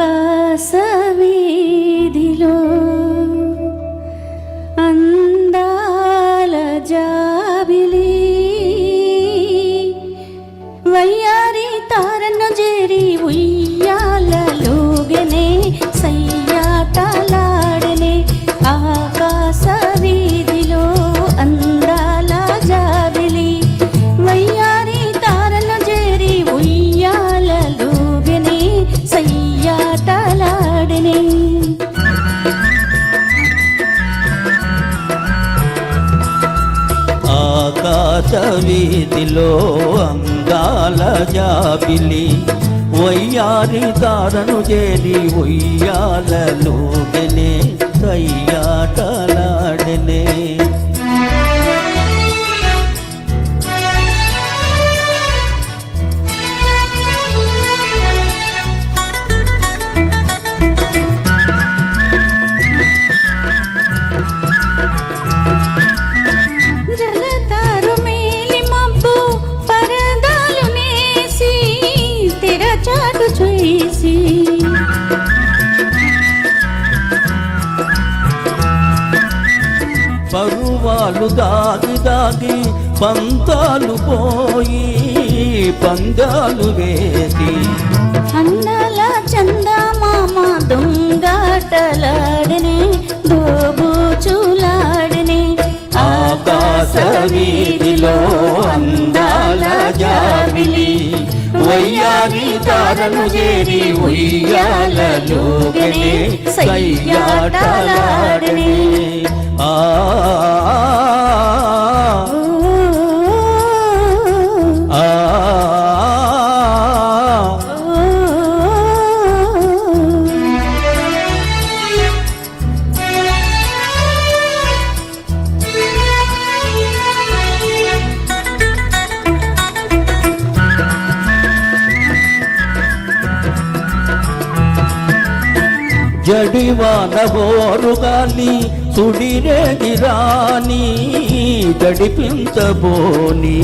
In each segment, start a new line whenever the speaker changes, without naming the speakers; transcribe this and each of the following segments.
ആകാശമേ ఆకాశ వీధిలో అందాల జాబిలి. వయ్యారి దారను చేరి ఉయ్యాలలోగనే
తయ్యాటలాడనే. చూసి.
పరువాలు దాగి దాగి పంతాలు పోయి పందాలు వేసి.
అందాల చందమామ దొంగాటలాడనే దోబూచులాడనే.
ఆకాశ వీధిలో అందాల జాబిలి వయ్యారి తారను చేరి ఉయ్యాలలోగనే సయ్యాటలాడనే. ఆ జడివాన బోరుగాలి సుడిరేగి రాని గడిపించబోని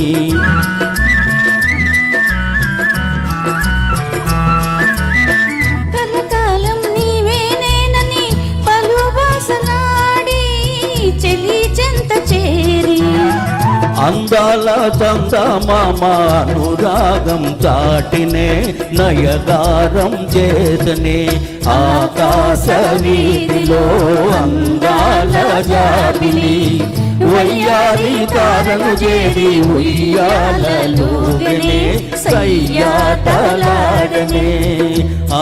అందాల చందమామ అనురాగం చాటినే నయగారం చేసనే ఆకాశ వీధిలో అందాల జాబిలి వయ్యారి తారను చేరి ఉయ్యాలలోగనే సయ్యాటలాడనే ఆ